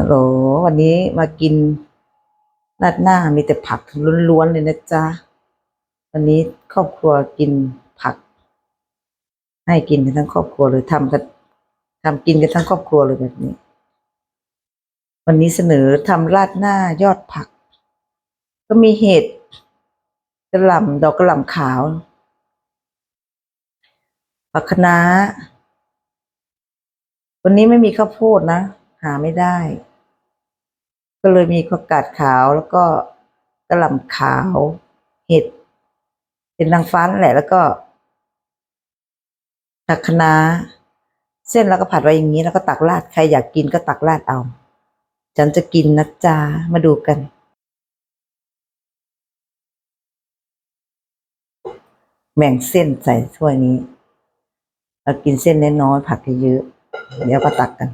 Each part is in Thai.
ฮัลโหลวันนี้มากินราดหน้ามีแต่ผักล้วนๆเลยนะจ๊ะ วันนี้ครอบครัวกินผัก ให้กินกันทั้งครอบครัวเลยทำกันทำกินกันทั้งครอบครัวเลยแบบนี้ วันนี้เสนอทำราดหน้ายอดผัก ก็มีเห็ดกระหล่ำดอกกระหล่ำขาวผักคะน้าวันนี้ไม่มีข้าวโพดนะ หาไม่ได้ ก็เลยมีผักกาดขาวแล้วก็กระหล่ำขาวเห็ดเป็นนางฟ้านั่นแหละ แล้วก็ผักคะน้าเส้นแล้วก็ผัดไว้อย่างนี้แล้วก็ตักราดใครอยากกินก็ตักราดเอา ฉันจะกินนะจ๊ะมาดูกันแบ่งเส้นใส่ถ้วยนี้เรากินเส้นน้อยๆผักเยอะเดี๋ยวก็ตักกัน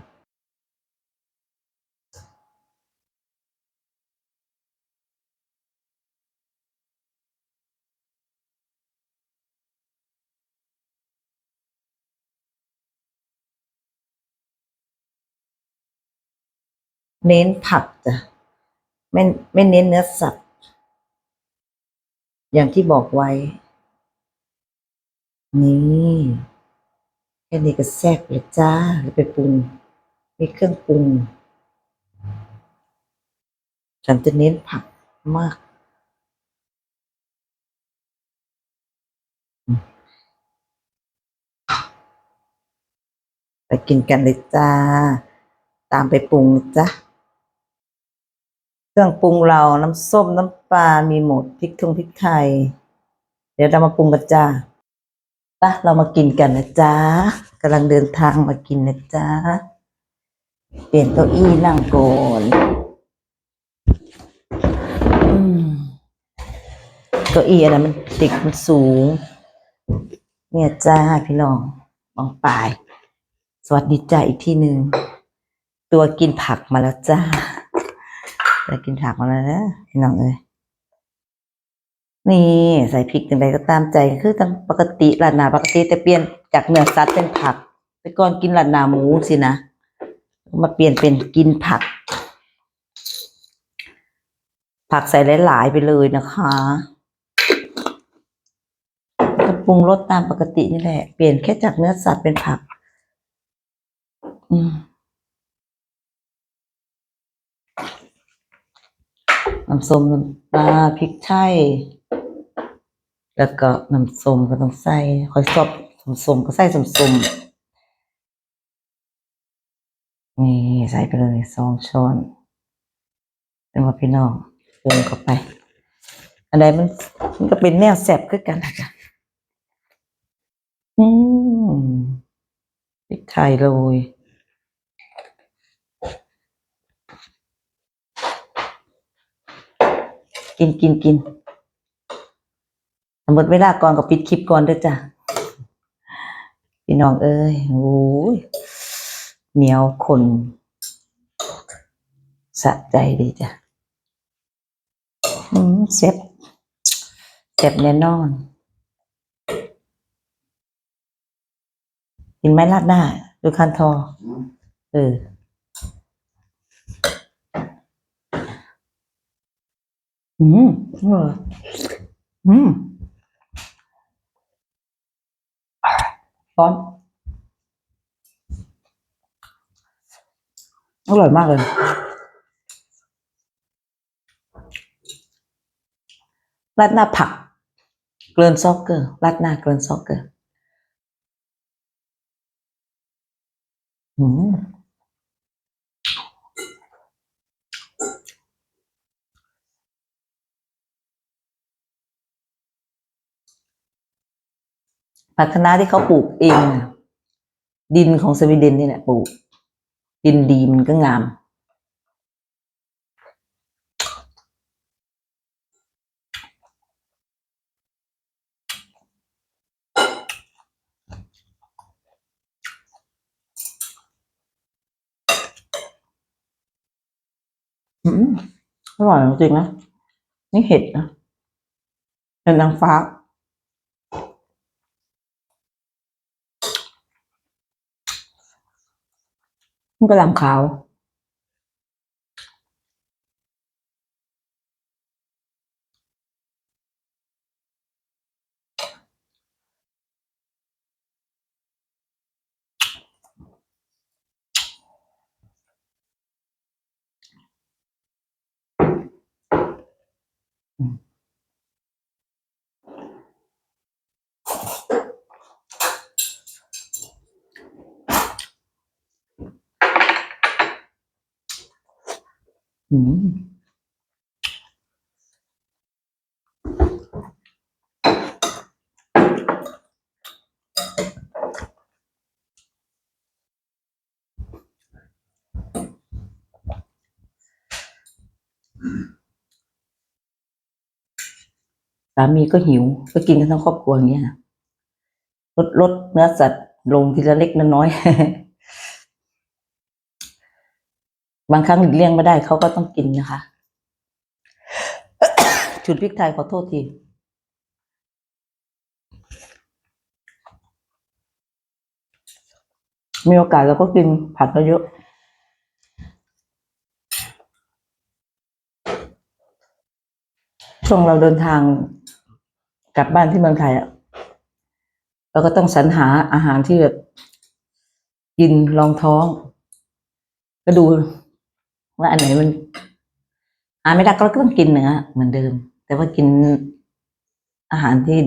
เน้นผักจ้ะไม่ไม่เน้นเนื้อสัตว์ อย่างที่บอกไว้ นี่แค่นี้ก็แซ่บเลยจ้าแล้วไปปรุงมีเครื่องปรุง ฉันจะเน้นผักมาก ไปกินกันเลยจ้า ตามไปปรุงจ้ะ เครื่องปรุงเราน้ำส้มน้ำปลา มีหมดพริกทงพริกไทย เดี๋ยวเรามาปรุงกันจ้าปะเรามากินกันนะจ๊ะกำลังเดินทางมากินนะจ๊ะเปลี่ยนเก้าอี้นั่งก่อนเก้าอี้อะไรมันติดมันสูง เนี่ยจ้าพี่น้องมองปลาย สวัสดีจ้าอีกที่หนึ่ง ตัวกินผักมาแล้วจ้า ตัวกินผักมาแล้วนะพี่น้องเอ้ยนี่ใส่พริกอย่างไรก็ตามใจคือตามปกติร้านนาปกติแต่เปลี่ยนจากเนื้อสัตว์เป็นผัก แต่ก่อนกินร้านนาหมูสินะมาเปลี่ยนเป็นกินผัก ผักใส่หลายๆไปเลยนะคะก็ปรุงรสตามปกตินี่แหละ เปลี่ยนแค่จากเนื้อสัตว์เป็นผัก อืม น้ำส้มน้ำปลาพริกไทยแล้วก็น้ำส้มก็ต้องใส่คอยชอบส้มๆก็ใส่ส้มๆนี่ใส่ไปเลยสองช้อนเป็นว่าพี่น้องปรุงเข้าไป อันใดมันมันก็เป็นแนวแซ่บคือกันนะจ๊ะอืมพริกไทยโรย กินกินกินหมดเวลาก่อนก็ปิดคลิปก่อนด้อจ้ะพี่น้องเอ้ยโอ้ยเหนียวขนสะใจดีจ้ะอืมเซ็บเซ็บแน่นอน กินไหมราดหน้าดูคันทอ เออ อืมอร่อยอืมร้อนอร่อยมากเลยราดหน้าผัก เกลือนซอกเกอร์ราดหน้าเกลือนซอกเกอร์ อืม ผักคะน้าที่เขาปลูกเองดินของสวีเดนนี่แหละปลูก ดินดีมันก็งาม อืมอร่อยจริงนะ นี่เห็ดนะเป็นนางฟ้า กระหล่ำขาว อืมสามีก็หิว ก็กินกันทั้งครอบครัวอย่างเงี้ยลดลดเนื้อสัตว์ลงทีละเล็กละน้อย บางครั้งหลีกเลี่ยงไม่ได้เขาก็ต้องกินนะคะ ชุดพริกไทยขอโทษทีมีโอกาสเราก็กินผักเยอะๆช่วงเราเดินทางกลับบ้านที่เมืองไทยอะเราก็ต้องสรรหาอาหารที่แบบกินรองท้อง ก็ดู ว่าอันไหนมันหาไม่ได้ก็ต้องกินเนื้อเหมือนเดิม แต่ว่ากินอาหารที่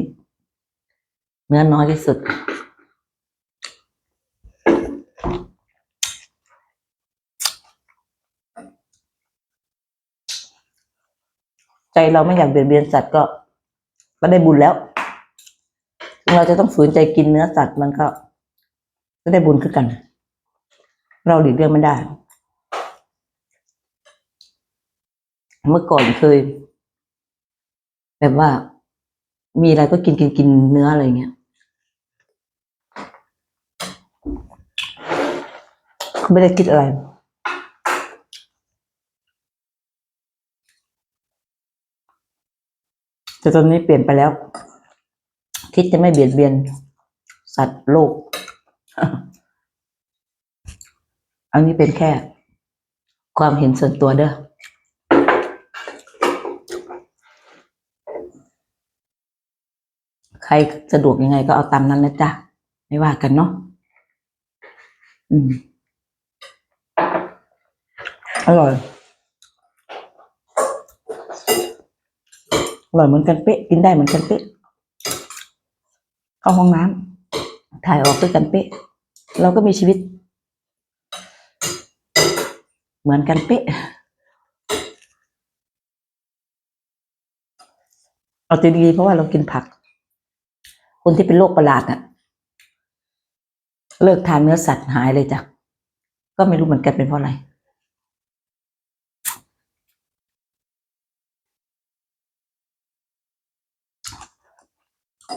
เนื้อน้อยที่สุด ใจเราไม่อยากเบียดเบียนสัตว์ก็ ก็ได้บุญแล้ว เราจะต้องฝืนใจกินเนื้อสัตว์มันก็ ก็ได้บุญคือกัน เราหลีกเลี่ยงไม่ได้ เมื่อก่อนเคย แบบว่า มีอะไรก็กินกินกินเนื้ออะไรเงี้ยไม่ได้คิดอะไรแต่ตอนนี้เปลี่ยนไปแล้ว คิดจะไม่เบียดเบียน สัตว์โลก อันนี้เป็นแค่ ความเห็นส่วนตัวเด้อ ใครสะดวกยังไงก็เอาตามนั้นนะจ๊ะ ไม่ว่ากันเนาะอืม อร่อย อร่อยเหมือนกันเป๊ะ กินได้เหมือนกันเป๊ะ เข้าห้องน้ำถ่ายออกด้วยกันเป๊ะ เราก็มีชีวิต เหมือนกันเป๊ะเอาตีดีๆเพราะว่าเรากินผัก คนที่เป็นโรคประหลาดน่ะเลิกทานเนื้อสัตว์หายเลยจ้ะ ก็ไม่รู้เหมือนกันเป็นเพราะอะไร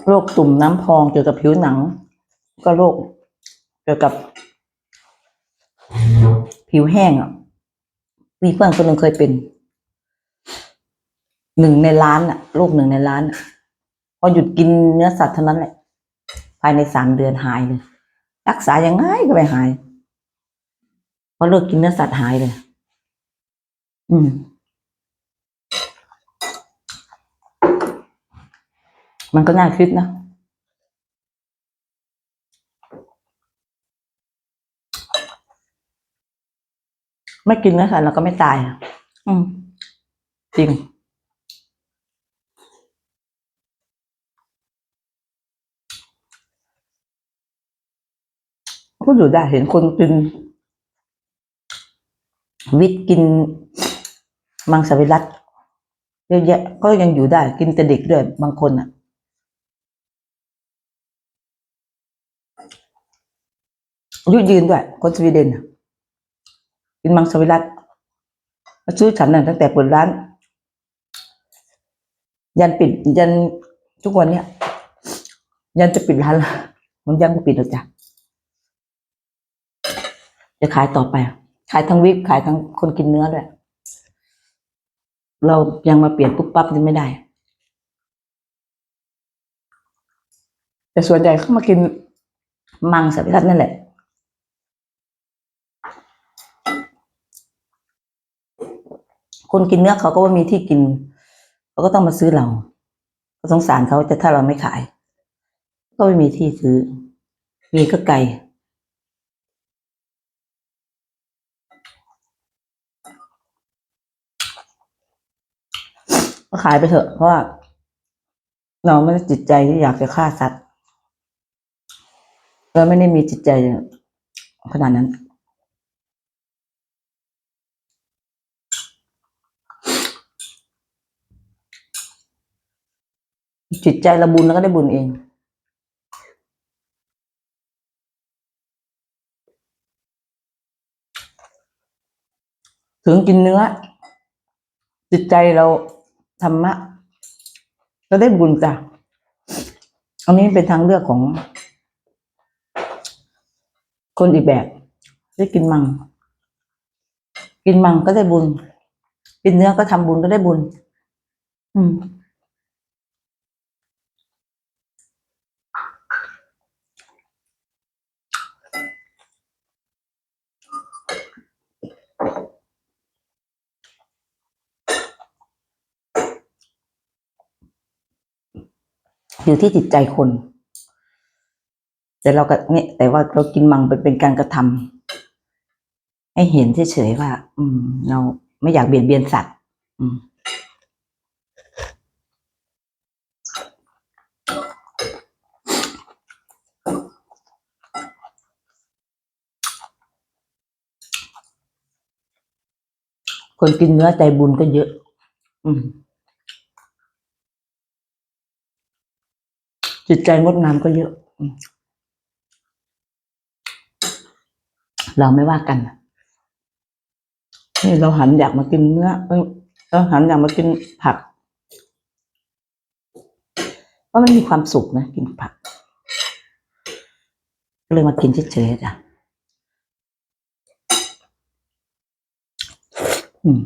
โรคตุ่มน้ำพองเกี่ยวกับผิวหนัง ก็โรคเกี่ยวกับผิวแห้งอะ มีเพื่อนคนหนึ่งเคยเป็น หนึ่งในล้านอะ โรคหนึ่งในล้านอะ พอหยุดกินเนื้อสัตว์เท่านั้นแหละ ภายในสามเดือนหายเลย รักษายังไงก็ไม่หาย พอเลิกกินเนื้อสัตว์หายเลย อืม มันก็น่าคิดนะไม่กินเนื้อสัตว์เราก็ไม่ตายอะ อืม จริง ก็อยู่ได้เห็นคนกิน วิตกิน มังสวิรัตเยอะแยะก็ยังอยู่ได้กินแต่เด็กด้วยบางคนอะอายุยืนด้วยคนสวีเดนกินมังสวิรัตมาซื้อฉันน่ะตั้งแต่เปิดร้าน ยันปิดยันทุกวันเนี้ยยันจะปิดร้านละมันยังไม่ปิดหรอกจ้ะ จะขายต่อไป ขายทั้งวิปขายทั้งคนกินเนื้อด้วย เรายังมาเปลี่ยนปุ๊บปั๊บนี่ไม่ได้ แต่ส่วนใหญ่เขามากินมังสวิรัตนั่นแหละคนกินเนื้อเขาก็ว่ามีที่กิน เขาก็ต้องมาซื้อเราก็สงสารเขาแต่ถ้าเราไม่ขาย ก็ไม่มีที่ซื้อ มีก็ไกล ก็ขายไปเถอะ เพราะว่าเราไม่ได้จิตใจที่อยากจะฆ่าสัตว์เราไม่ได้มีจิตใจขนาดนั้น จิตใจเราบุญแล้วก็ได้บุญเองถึงกินเนื้อ จิตใจเรา ธรรมะ ก็ได้บุญจ้ะอันนี้เป็นทางเลือกของ คนอีกแบบ ได้กินมัง กินมังก็ได้บุญ กินเนื้อก็ทำบุญก็ได้บุญ อืม อยู่ที่จิตใจคน แต่เราก็เนี่ยแต่ว่าเรากินมังเป็นเป็นการกระทำให้เห็นเฉยๆว่า อืม เราไม่อยากเบียดเบียนสัตว์ อืมคนกินเนื้อใจบุญก็เยอะ อืม จิตใจงดงามก็เยอะ เราไม่ว่ากันนี่เราหันอยากมากินเนื้อเอ้ยเราหันอยากมากินผักเพราะมันมีความสุขนะกินผักก็เลยมากินเฉยๆจ้ะอืม